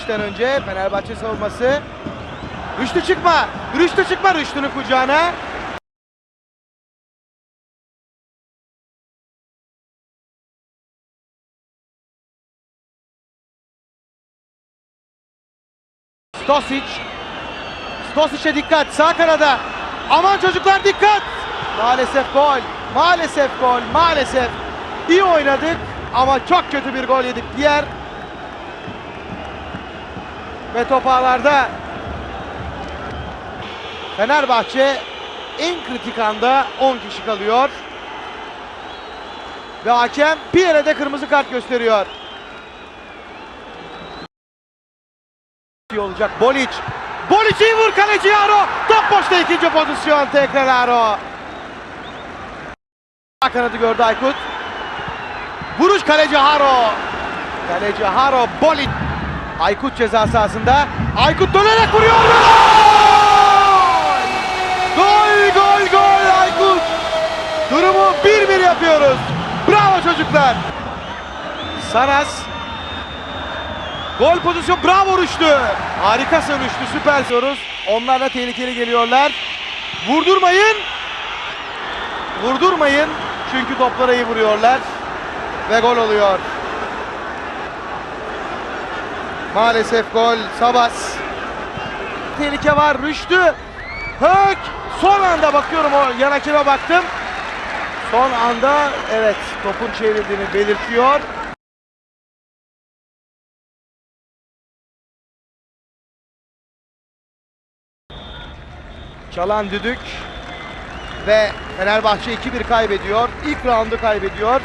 İşten önce Fenerbahçe savunması. Rüştü çıkma. Rüştü çıkma Rüştü'nün kucağına. Stosic. Stosic'e dikkat. Sağ kanada. Aman çocuklar dikkat. Maalesef gol. Maalesef gol. Maalesef. İyi oynadık ama çok kötü bir gol yedik. Diğer ve top ağlarda Fenerbahçe en kritik anda 10 kişi kalıyor. Ve hakem Pierre'e de kırmızı kart gösteriyor. Olacak Bolic. Bolic iyi vur kaleci Aro. Top boşta ikinci pozisyon tekrar Aro. Kanadı gördü Aykut. Vuruş kaleci Haro. Kaleci Haro Bolic. Aykut ceza sahasında. Aykut dönerek vuruyor. Gol! Gol gol Aykut. Durumu 1-1 yapıyoruz. Bravo çocuklar. Saras. Gol pozisyon bravo Rüştü. Harikasın Rüştü süper diyoruz. Onlar da tehlikeli geliyorlar. Vurdurmayın. Vurdurmayın. Çünkü toplara iyi vuruyorlar. Ve gol oluyor. Maalesef gol. Sabas. Tehlike var. Rüştü. Hök. Son anda bakıyorum o yan hakeme baktım. Son anda evet topun çevrildiğini belirtiyor. Çalan düdük ve Fenerbahçe 2-1 kaybediyor. İlk roundu kaybediyor.